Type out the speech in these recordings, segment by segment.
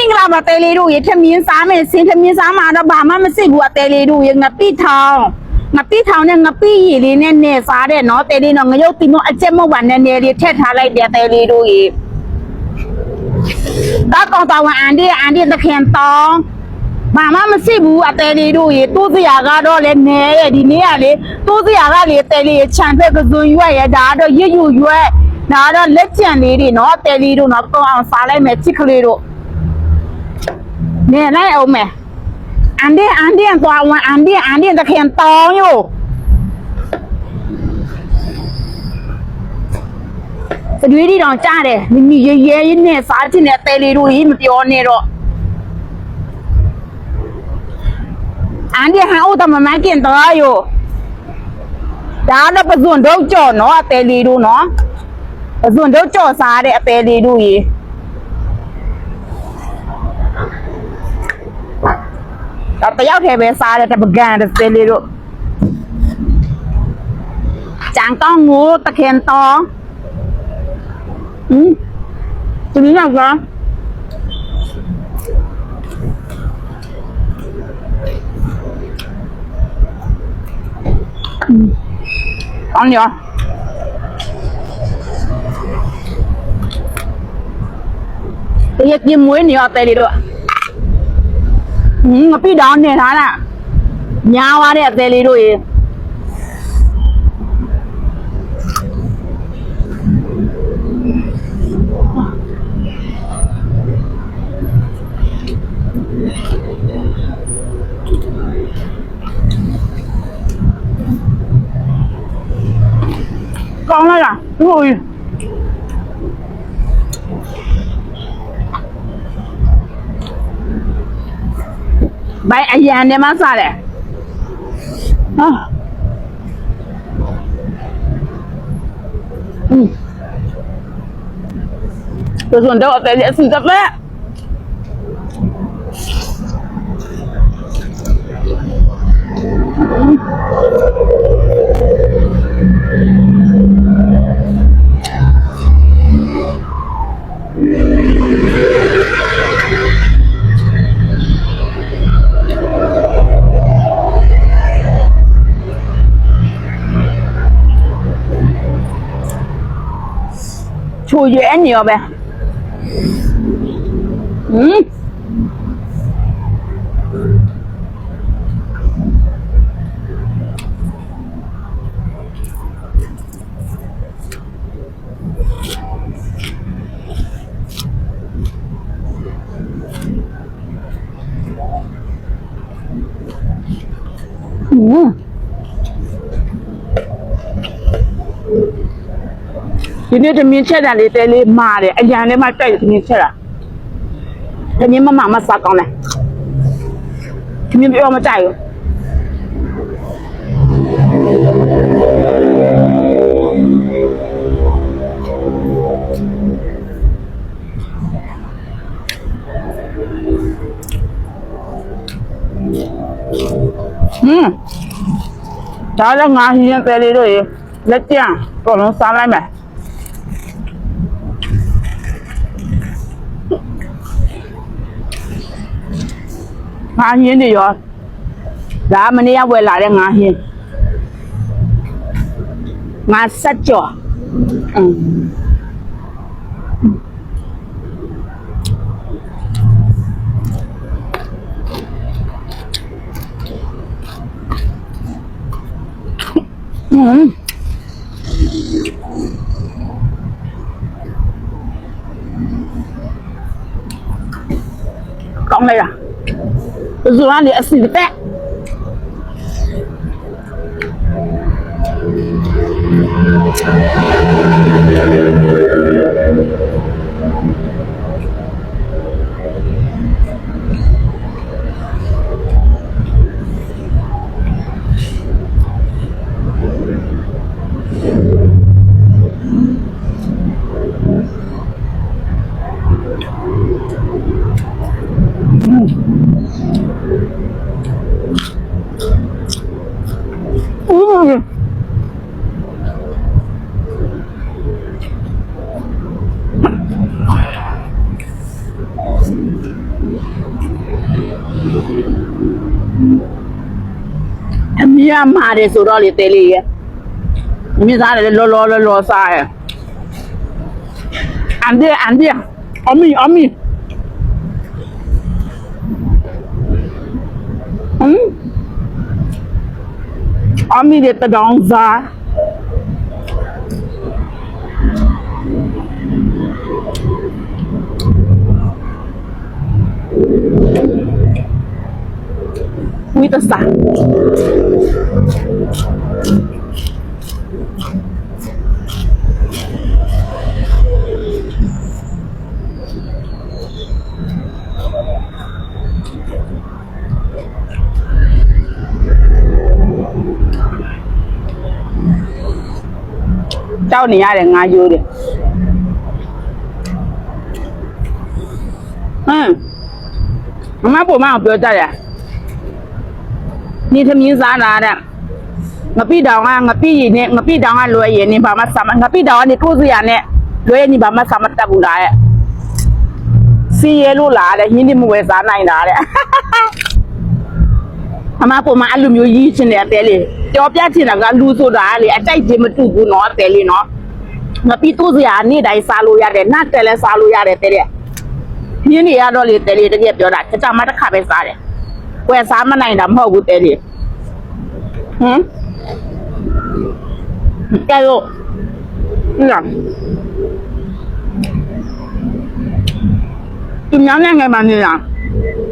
မင်္ဂလာပါတဲလေးတို့ရေထမင်းစားမယ်စင်ထမင်းစားမှာတော့ဘာမှမစစ်ဘူးအတဲလေးတို့ရေငပိထောင်ငပိထောင်နဲ့ငပိရည်လေးနဲ့နဲ့စားတဲ့နော်တဲလေးတော့ငရုတ်တင်မအကျက်မဟုတ်ပါနဲ့နဲ့လေးထည့်ထားလိုက်တယ်တဲလေးတို့ရေတော့ကောင်တော်ဝန်အန်ဒီအန်ဒီတခင်တောင်းဘာမှမစစ်ဘူးအတဲလေးတို့ရေတိုးစရာကတော့လည်းနဲရဲ့ဒီနေ့ကလေတိုးစရာကလေတဲလေးရေခြံဖက်ကစုံရွက်ရဲ့ဒါကတော့ရွရွရွက်ဒါကတော့လက်ကျန်လေးတွေနော်တဲလေးတို့နော်ကောင်းအောင်စားလိုက်မယ်ချစ်ကလေးတို့ เนี่ยได้เอาแม่อันเดียอันเดียตัวมาอันเดียอันเดียตะเคียนตองอยู่สดุยดีดองจ้าเดยมีนมีเยอยินเนี่ยสาที่เนี่ยเตลีดูหินมันตีออนเนี่ยหรออันเดียหาอุตมะแม่เกียนตอวอยู่ดาเนับประส่วนเดืงดจ่อเนาะเตลีดูเนาะประส่วนเดืงดจ่อสาเด้เตลีดูยี่ တော့တယောက်တည်းပဲစားတဲ့တပကံတဲ့စလေးတို့ကြံကောင်းငိုတခင်တော်ဟင်းဒီလိုရောကကောင်းရောတရက်ပြမွေးနေရတဲ့လေးတို့ ဟ င်းငပိတောင်နေထားတာညားသွားတဲ့အသေးလေးတို့ရေကောင်းလိုက်လားတို့ရေ ဘိုင်အရန်နေမှစားတယ်ဟာอืมตัวส่วนเดียวแต่เนี่ยสิจะแม่ချို 초유의 니어베 음 음. ဒီနေ့တမင်းချက်တာလေးတဲလေးမာတယ်အရန်လေးမှတိုက်တမင်းချက်တာတမင်းမမမစားကောင်းတယ်တမင်းပြောမကြိုက်ဘူးဟင်းဒါလည်းငါဟင်းရဲ့တဲလေးတို့ရေလက်ကြံတော့လုံးစားလိုက်မယ် ငါဟင်းတွေရောဒါမနေ့ကဝယ်လာတဲ့ငါဟင်းငါဆက်ကြော်อืม 肉丸里是一半。အမြတ်မာတယ်ဆိုတော့လေတဲလေးရဲ့မြင်စားတယ်လောလောလောလောစားရဲ့အန်ဒီအန်ဒီအမီအမီဟမ်အမီတဲ့တောင်စား วิตศาสตร์เจ้าหนี้อะไรงาอยู่เดียอืม妈妈不买，我不要带了。 နေသမင်းစားတာတဲ့ငပိတောင်ကငပိရည်နဲ့ငပိတောင်ကလွယ်ရည်နဲ့ဘာမှစားမငပိတောင်ကနေကိုယ်စရာနဲ့လွယ်ရည်နဲ့ဘာမှစားမတတ်ဘူးလားတဲ့စီရဲလို့လားတဲ့ရင်းနေမဝယ်စားနိုင်တာတဲ့အမပေါ်မှာအလူမျိုးကြီးချင်တယ်အသေးလေးကြော်ပြချင်တာကလူဆိုတာလေအတိုက်ကြီးမတူဘူးနော်အသေးလေးနော်ငပိတို့စရာနေ့တိုင်းစားလို့ရတယ်နတ်တယ်လည်းစားလို့ရတယ်တဲ့ရင်းနေရတော့လေတဲလေးတကယ်ပြောတာကြကြမတစ်ခါပဲစားတယ် ဝယ်စားမနိုင်တာမဟုတ်ဘူးတဲ့လေဟမ်ကဲလို့ညသူများနဲ့ငယ်မှနေတာ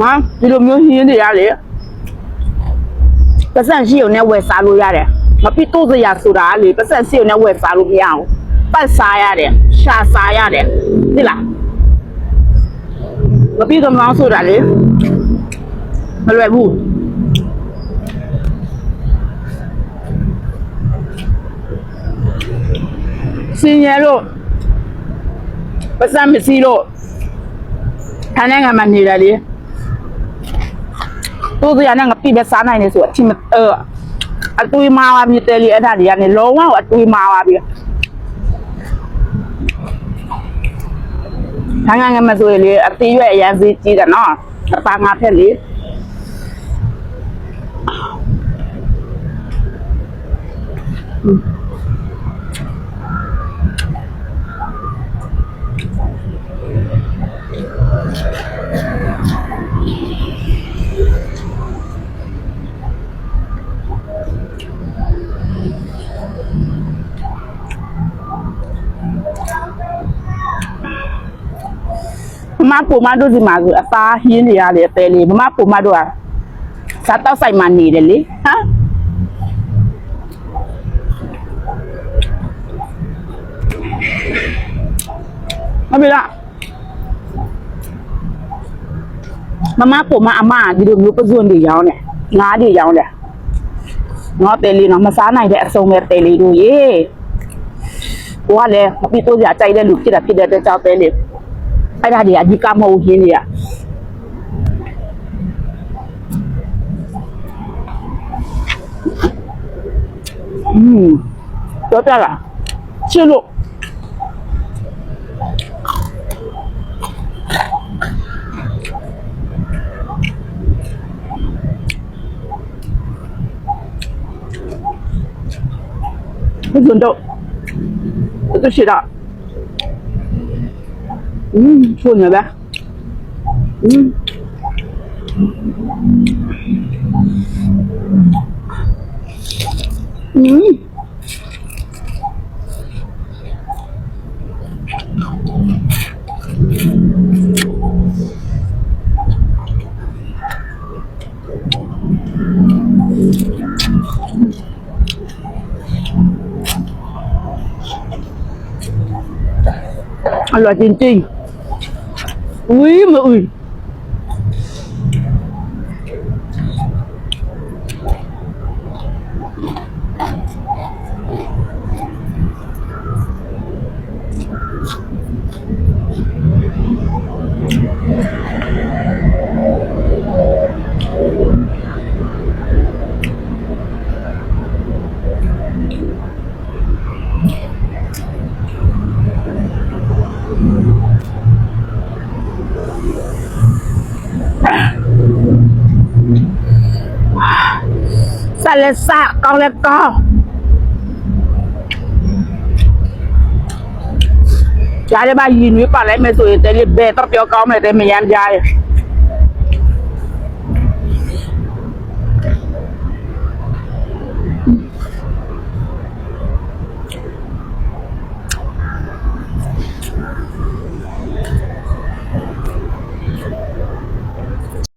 ဟာဒီလိုမျိုးဟင်းတွေရလေပတ်စံရှိုံနဲ့ဝယ်စားလို့ရတယ်မပိတိုးစရာဆိုတာလေပတ်စံရှိုံနဲ့ဝယ်စားလို့မရအောင်ပတ်စားရတယ်ရှာစားရတယ်ဒီလားမပိတော့မအောင်ဆိုတာလေ မလွယ်ဘူးစင်ရလို့ပစံမစီလို့ခါနဲ့ငါမနေရလေတို့စရနဲ့ငါပြပဲစားနိုင်နေဆိုအချင်းအဲအတွေးမာပါပြီတယ်လီအဲ့ဒါတွေကနေလုံးဝအတွေးမာပါပြီခါငါငါမဆိုလေအသေးရွယ်အရန်စီးကြီးတယ်နော်အပါငါဖက်လေး မမပူမတို့ဒီမှာဆိုအသားဟင်းတွေရတယ်အသေးလေးမမပူမတို့ကစားတော့ဆိုင်မှာနေတယ်လေဟမ် မမေလားမမပူမအမဒီလိုမျိုးပဇွန်တွေရောင်းတယ်ငါးတွေရောင်းတယ်ငါတဲလေးတော့မစားနိုင်တဲ့အစုံပဲတဲလေးတို့ရေဟိုကလည်းမပြီးတော့ကြကြိုက်တဲ့လူဖြစ်တာဖြစ်တဲ့အတွက်ကြောင့်တဲလေးအဲ့ဒါတွေအဓိကမဟုတ်ရင်းတွေကอืมတော့တာလားချစ်လို့ tuần tôi chỉ đạo ừ chua nhỉ bé ừ ừ loại nhìn trình ui mà ui. lên xa, con lên co trái ba, nhìn với bà lấy mẹ tuổi tới liệt bê tóc cho con này tên mình ăn dài.